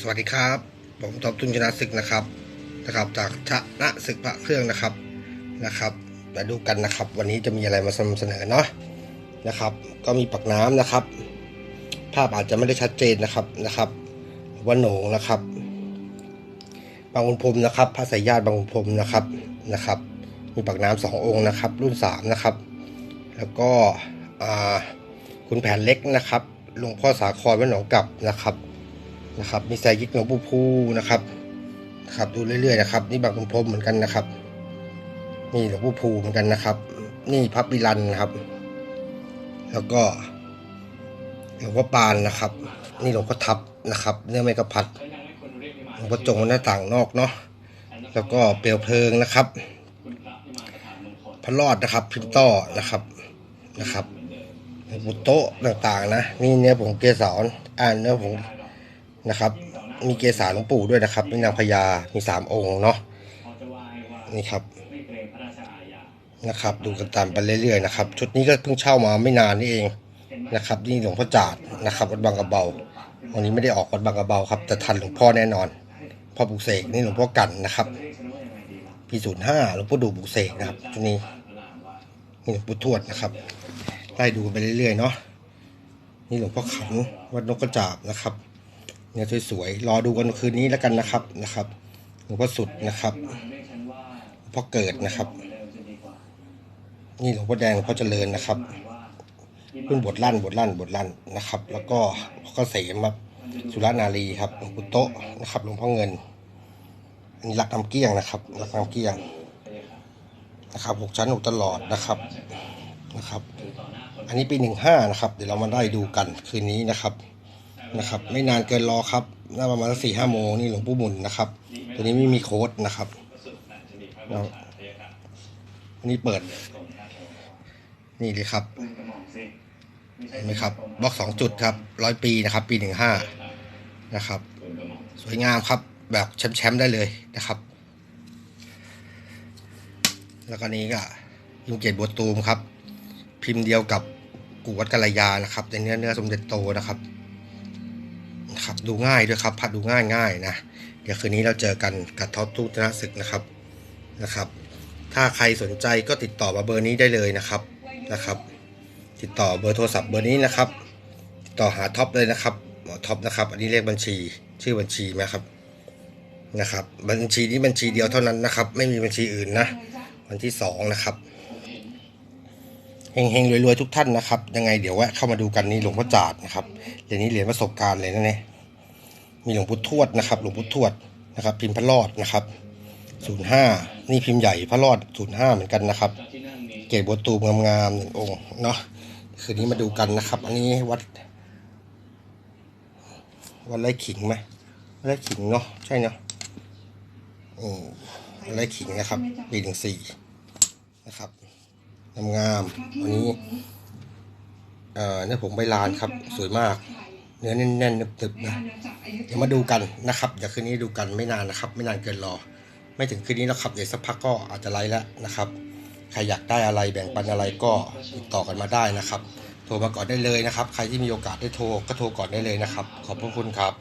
สวัสดีครับ ผมทบทุนชนะศึกนะครับนะครับ จากชนะศึกพระเครื่องนะครับนะครับมาดูกันนะครับ วันนี้จะมีอะไรมานำเสนอเนาะนะครับ ก็มีปักน้ำนะครับ ภาพอาจจะไม่ได้ชัดเจนนะครับนะครับว่าหนงนะครับ บางขุนพรมนะครับพระสายญาติบางขุนพรมนะครับนะครับ มีปักน้ำสององค์นะครับ รุ่นสามนะครับ แล้วก็คุณแผนเล็กนะครับหลวงพ่อสาครวัดหนองกลับนะครับ นะครับ มีไซยิกหลวงปู่ภูนะครับนะครับดูเรื่อยๆนะครับ นี่บางคุณพรมเหมือนกันนะครับ นี่หลวงปู่ภูเหมือนกันนะครับ นี่พระปิรันนะครับ แล้วก็หลวงพ่อปานนะครับ นี่หลวงพ่อทับนะครับ เนื้อไม่กระพัดหลวงพ่อจงหน้าต่างนอกเนาะแล้วก็เปลวเพลิงนะครับพระรอดนะครับ พิมพ์ต้อนะครับนะครับหลวงปู่โต๊ะต่างๆ นะนี่เนื้อผงเกสรอ่านเนื้อผง นะครับ มีเกสาหลวงปู่ด้วยนะครับมีนางพญา มีสามองค์เนาะ นี่ครับ นะครับ ดูกันตามไปเรื่อยๆนะครับ ชุดนี้ก็เพิ่งเช่ามาไม่นานนี่เองนะครับ นี่หลวงพ่อจาดนะครับ วัดบางกระเบา วันนี้ไม่ได้ออกวัดบางกระเบาครับ แต่ทันหลวงพ่อแน่นอน พ่อบุกเสกนี่หลวงพ่อกันนะครับปีศูนย์ห้าหลวงพ่อดูบุกเสกนะครับ ชุดนี้นี่หลวงปู่ทวดนะครับ ไล่ดูกันไปเรื่อยๆเนาะ นี่หลวงพ่อขันวัดนกกระจาบนะครับ เนี่ยสวยๆรอดูกันคืนนี้แล้วกันนะครับนะครับหลวงพ่อสุดนะครับพ่อเกิดนะครับ นี่หลวงพ่อแดงหลวงพ่อเจริญนะครับรุ่นบทลั่นบทลั่นบทลั่นนะครับ แล้วก็พ่อเกษมครับสุรนารีครับหลวงปู่โตะนะครับหลวงพ่อเงินอันนี้รักน้ำเกี้ยงนะครับรักน้ำเกี้ยงนะครับหกชั้นหกตลอดนะครับนะครับ อันนี้ปีหนึ่งห้านะครับ เดี๋ยวเรามาได้ดูกันคืนนี้นะครับ นะครับ ไม่นานเกินรอครับน่าประมาณสี่ห้าโมงนี่หลวงปู่หมุนนะครับ ตัวนี้ไม่มีโค้ดนะครับเราอันนี้เปิด นี่เลยครับเห็นไหมครับบล็อกสองจุดครับร้อยปีนะครับ ปีหนึ่งห้านะครับ สวยงามครับ แบบแชมป์ๆได้เลยนะครับ แล้วก็นี้ก็ยิงเกตบัวตูมครับ พิมพ์เดียวกับกูวัดกัลยานะครับในเนื้อเนื้อสมเด็จโตนะครับ นะครับ ดูง่ายด้วยครับพัดดูง่ายง่ายนะ เดี๋ยวคืนนี้เราเจอกันกับท็อปตู้ชนะศึกนะครับนะครับ ถ้าใครสนใจก็ติดต่อมาเบอร์นี้ได้เลยนะครับนะครับ ติดต่อเบอร์โทรศัพท์เบอร์นี้นะครับ ติดต่อหาท็อปเลยนะครับหมอท็อปนะครับ อันนี้เลขบัญชีชื่อบัญชีนะครับนะครับ บัญชีนี้บัญชีเดียวเท่านั้นนะครับ ไม่มีบัญชีอื่นนะ วันที่สองนะครับเฮงๆรวยๆทุกท่านนะครับ ยังไงเดี๋ยวแวะเข้ามาดูกันนี่หลวงพ่อจาดนะครับเหรียญนี้เหรียญประสบการณ์เลยนะเนี่ย มีหลวงพุททวดนะครับหลวงพุททวดนะครับ พิมพ์พระรอดนะครับศูนย์ห้านี่พิมพ์ใหญ่พระรอดศูนย์ห้าเหมือนกันนะครับ เกศบัวตูมงามๆหนึ่งองค์เนาะคืนนี้มาดูกันนะครับ อันนี้วัด วัดไร่ขิงไหมวัดไร่ขิงเนาะใช่เนาะอืมวัดไร่ขิงนะครับปีหนึ่งสี่นะครับงามๆอันนี้เอ่อเนี่ยผมใบลานครับ สวยมาก เนื้อแน่นๆนึบๆนะเดี๋ยวมาดูกันนะครับเดี๋ยวคืนนี้ดูกันไม่นานนะครับ ไม่นานเกินรอ ไม่ถึงคืนนี้เราขับเดี๋ยวสักพักก็อาจจะไลฟ์แล้วนะครับใครอยากได้อะไรแบ่งปันอะไรก็ติดต่อกันมาได้นะครับ โทรมาก่อนได้เลยนะครับ ใครที่มีโอกาสได้โทรก็โทรก่อนได้เลยนะครับ ขอบพระคุณครับ